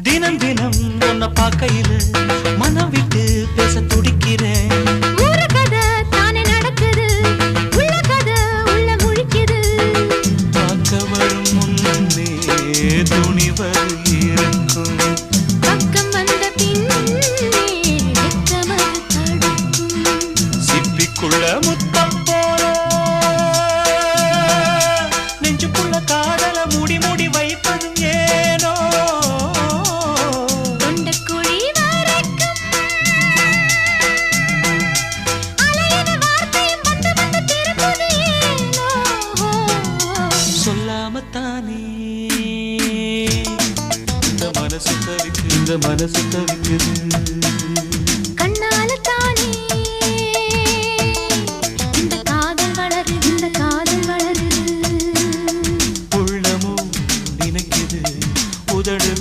தினம் தினம் உன்னை பார்க்கையில மனம் விட்டு பேச துடிக்கிறேன். துணிவர் இருக்கும். பக்கம் வந்த தடுக்கும். சிப்பிக்குள்ள முத்தம் போல நெஞ்சுக்குள்ள தெரியாமத்தானே இந்த மனசு தவிக்கு இந்த மனசு தவிக்குது கண்ணாலத்தானே? இந்த காதல் வளருது இந்த காதல் வளருது. உள்ளமும் நினைக்குது உதடுதான்